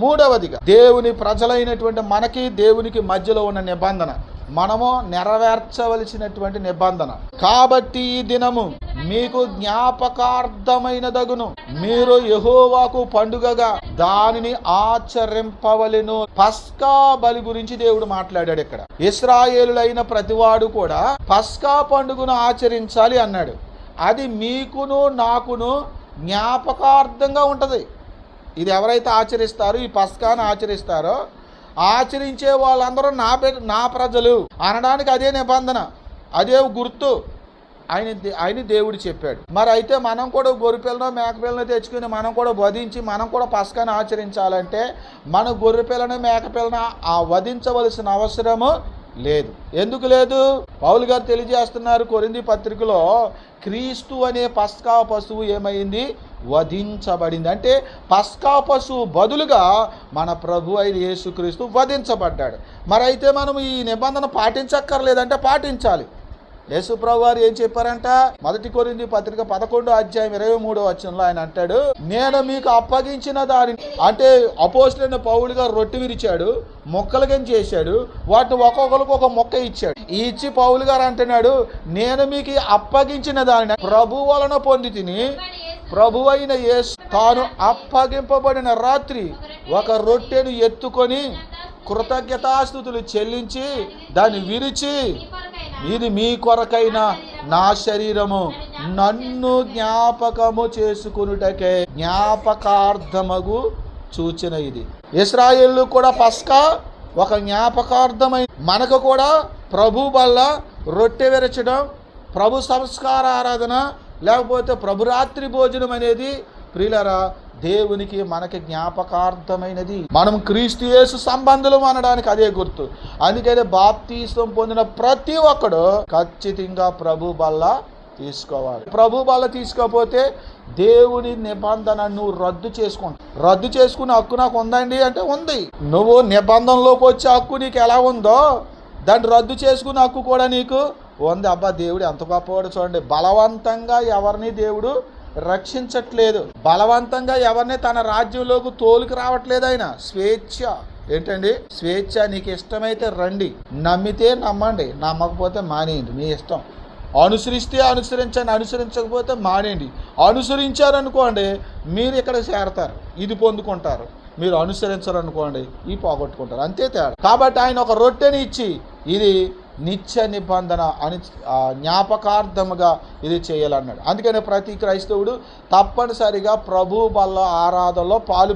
మూడవదిగా దేవుని ప్రజలైనటువంటి మనకి దేవునికి మధ్యలో ఉన్న నిబంధన. మనము నెరవేర్చవలసినటువంటి నిబంధన. కాబట్టి ఈ దినము మీకు జ్ఞాపకార్థమైన దగును మీరు యహోవాకు పండుగగా దానిని ఆచరింపవలెను. పస్కా బలి గురించి దేవుడు మాట్లాడాడు ఇక్కడ. ఇస్రాయేలులైన ప్రతివాడు కూడా పస్కా పండుగను ఆచరించాలి అన్నాడు. అది మీకును నాకును జ్ఞాపకార్థంగా ఉంటది. ఇది ఎవరైతే ఆచరిస్తారో ఈ పస్కాను ఆచరిస్తారో ఆచరించే వాళ్ళందరూ నా నా ప్రజలు. అనడానికి అదే నిబంధన అదే గుర్తు. ఆయన ఆయన దేవుడు చెప్పాడు. మరి అయితే మనం కూడా గొర్రెపిల్లను మేకపిల్లను తెచ్చుకుని మనం కూడా వధించి మనం కూడా పసకాన్ని ఆచరించాలంటే మన గొర్రెపిల్లను మేకపిల్లను ఆ వధించవలసిన అవసరము లేదు. ఎందుకు లేదు? పౌలు గారు తెలియజేస్తున్నారు కొరింది పత్రికలో క్రీస్తు అనే పస్కా పశువు ఏమైంది? వధించబడింది. అంటే పస్కా పశువు బదులుగా మన ప్రభు అయిన యేసుక్రీస్తు వధించబడ్డాడు. మరి అయితే మనం ఈ నిబంధన పాటించక్కర్లేదంటే పాటించాలి. యేసుప్రభు వారు ఏం చెప్పారంట? మొదటి కొరింది పత్రిక పదకొండో అధ్యాయం ఇరవై మూడో వచనంలో ఆయన అంటాడు నేను మీకు అప్పగించిన దానిని అంటే అపోజిట్ పౌలుగా రొట్టె విరిచాడు మొక్కలుగా చేశాడు వాటిని ఒక్కొక్కరికి ఒక మొక్క ఇచ్చాడు. ఇచ్చి పౌలు గారు అంటున్నాడు నేను మీకు అప్పగించిన దానిని ప్రభు వలన పొంది తిని ప్రభు అయిన యేసు తాను అప్పగింపబడిన రాత్రి ఒక రొట్టెను ఎత్తుకొని కృతజ్ఞతాస్థుతులు చెల్లించి దాన్ని విరిచి ఇది మీ కొరకైన నా శరీరము నన్ను జ్ఞాపకము చేసుకునుటకే జ్ఞాపకార్థమగు సూచన ఇది. ఇస్రాయేళ్ళు కూడా పస్కా ఒక జ్ఞాపకార్థమై మనకు కూడా ప్రభు వల్ల రొట్టె విరచడం ప్రభు సంస్కార ఆరాధన లేకపోతే ప్రభురాత్రి భోజనం అనేది ప్రియులరా దేవునికి మనకి జ్ఞాపకార్థమైనది. మనం క్రీస్తు యేసు సంబంధులం అనడానికి అదే గుర్తు. అందుకనే బాప్తీసం పొందిన ప్రతి ఒక్కడు ఖచ్చితంగా ప్రభు బల్ల తీసుకోవాలి. ప్రభు బల్ల తీసుకోకపోతే దేవుని నిబంధన నువ్వు రద్దు చేసుకుంటా. రద్దు చేసుకునే హక్కు నాకు ఉందండి అంటే ఉంది. నువ్వు నిబంధనలోకి వచ్చే హక్కు నీకు ఎలా ఉందో దాన్ని రద్దు చేసుకునే హక్కు కూడా నీకు ఉంది. అబ్బా దేవుడు ఎంత గొప్పవాడు చూడండి. బలవంతంగా ఎవరిని దేవుడు రక్షించట్లేదు. బలవంతంగా ఎవరిని తన రాజ్యంలోకి తోలుకు రావట్లేదు ఆయన. స్వేచ్ఛ. ఏంటండి? స్వేచ్ఛ నీకు ఇష్టమైతే రండి. నమ్మితే నమ్మండి. నమ్మకపోతే మానేయండి. మీ ఇష్టం. అనుసరిస్తే అనుసరించండి. అనుసరించకపోతే మానేయండి. అనుసరించారనుకోండి మీరు ఇక్కడ చేరతారు. ఇది పొందుకుంటారు. మీరు అనుసరించారనుకోండి ఈ పోగొట్టుకుంటారు. అంతే తేడా. కాబట్టి ఆయన ఒక రొట్టెని ఇచ్చి ఇది నిత్య నిబంధన అని జ్ఞాపకార్థముగా ఇది చేయాలన్నాడు. అందుకని ప్రతి క్రైస్తవుడు తప్పనిసరిగా ప్రభు బల్ల ఆరాధనలో పాలు